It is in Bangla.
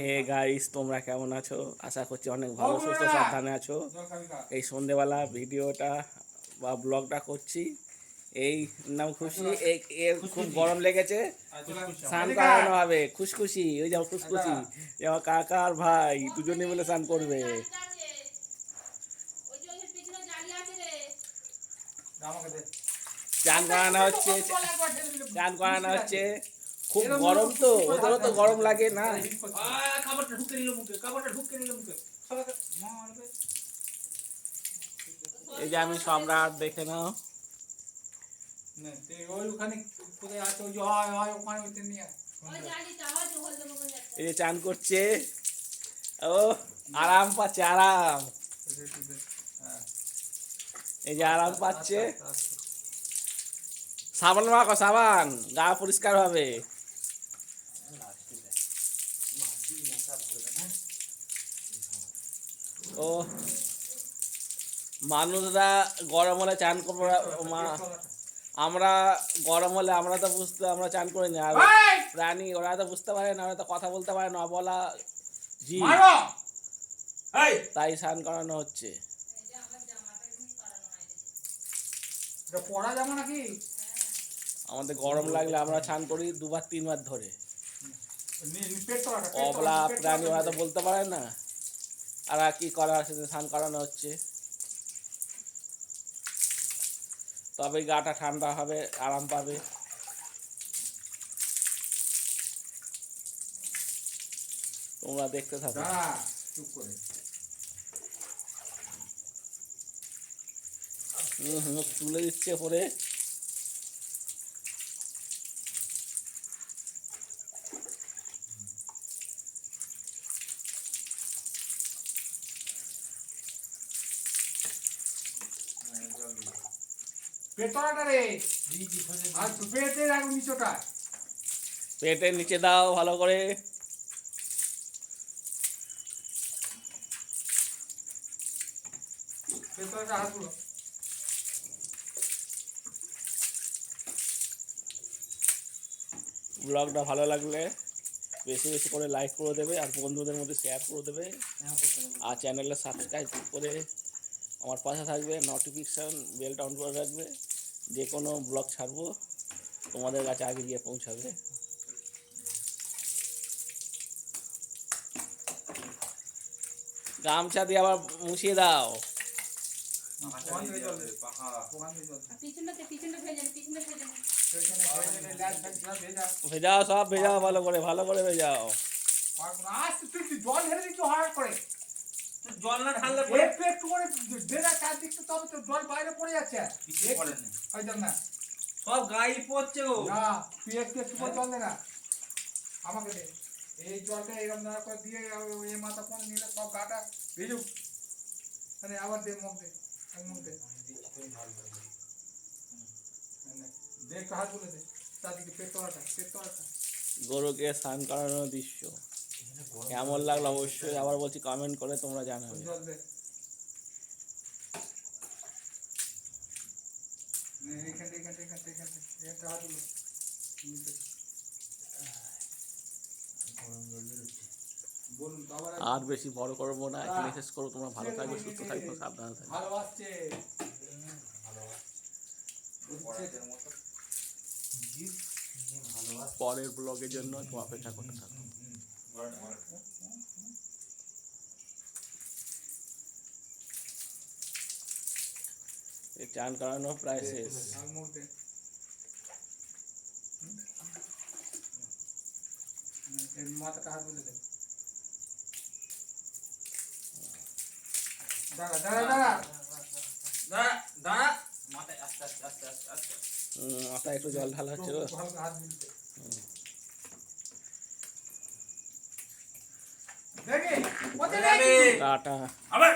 হে গাইস তোমরা কেমন আছো? আশা করছি অনেক ভালো সুস্থ সাবধানে আছো। এই সন্ধেবেলা ভিডিওটা বা ব্লগটা করছি। এই নাম খুশি এর খুব গরম লেগেছে। স্নান করানো হবে। খুশখুশি ওই যাও খুশখুশি। এ আমার কাকা আর ভাই দুজনে মিলে স্নান করবে। চান করানো হচ্ছে চান করানো হচ্ছে। খুব গরম তো ওদেরও তো গরম লাগে না। খাবারটা ঢুকে নিল মুখে খাবারটা ঢুকে নিল মুখে। এই যে আমি সম্রাট দেখে নাও। এই যে চান করছে। ও আরাম পাচ্ছে আরাম। হ্যাঁ। এই যে আরাম পাচ্ছে। আস্তে, আস্তে। সাবান মাখো সাবান গা পরিষ্কার হবে। ও। মানুষরা গরম হলে চান করব মা। আমরা গরম হলে আমরা তো বুঝতে আমরা চান করি না। আর প্রাণী ওরা তো বুঝতে পারে না ওরা তো কথা বলতে পারে না বলা জি। তাই স্নান করানো হচ্ছে। আমাদের গরম লাগলে আমরা স্নান করি দুবার তিনবার ধরে। অবলা প্রাণী ওরা তো বলতে পারে না। আর কি করা সেটা স্নান করানো হচ্ছে। তবে গাটা ঠান্ডা হবে আরাম পাবে। তোমরা দেখতে থাকো। চুপ করে। হুম, মুখ তুলে দিচ্ছে পরে পেট রে। আর পেটে রাখো নিচটা। পেটের নিচে দাও ভালো করে ব্লগটা ভালো লাগলে বেশি বেশি করে লাইক করে দেবে আর বন্ধুদের মধ্যে শেয়ার করে দেবে আর চ্যানেলে সাবস্ক্রাইব করে আমার পাশে থাকবে নোটিফিকেশান বেলটা অন করে রাখবে, যে কোনো ব্লগ ছাড়বো, তোমাদের কাছে আগে গিয়ে পৌঁছাবে গামছা দিয়ে আবার মুছিয়ে দাও। ভেজাও সব ভেজাও ভালো করে ভালো করে ভেজাও জল ঢেলে দিচ্ছ করে। জল না ঢাললে একটু একটু করে দেনা চারদিকটা তবে তো জল বাইরে পড়ে যাচ্ছে। কিছু না। না সব গায়ে পড়ছে গো। না তুই একটু একটু করে জল দে না। আমাকে দে। এই জলটা এরকম ধরা করে দিয়ে এই মাথা ফোন নিলে সব গাটা ভিজুক। মানে আবার দে মুখ দে মুখ দে। নে, দে একটু হাত বলে দে। চারদিকে পেট তলাটা পেট তলাটা। গরুকে স্নান করানোর দৃশ্য। কেমন লাগল অবশ্যই আবার বলছি কমেন্ট করে তোমরা জানাবে। আর বেশি বড় করব না, এখানে শেষ করব, তোমরা ভালো থাকবে, সুস্থ থাকবে, সাবধানে থাকবে। পরের ব্লগের জন্য একটু অপেক্ষা করতে থাকো। এই চান করানো প্রায় শেষ আর মুখ দে এর মাথাটা হাত বলে দে দাঁড়া দাঁড়া দাঁড়া দাঁড়া দাঁড়া মাথায় আস্তে আস্তে আস্তে আস্তে আস্তে হুম, মাথায় একটু জল ঢালা হচ্ছে গো। হালকা হাত বুলতে দেখি কোথায় যাবে। দেখি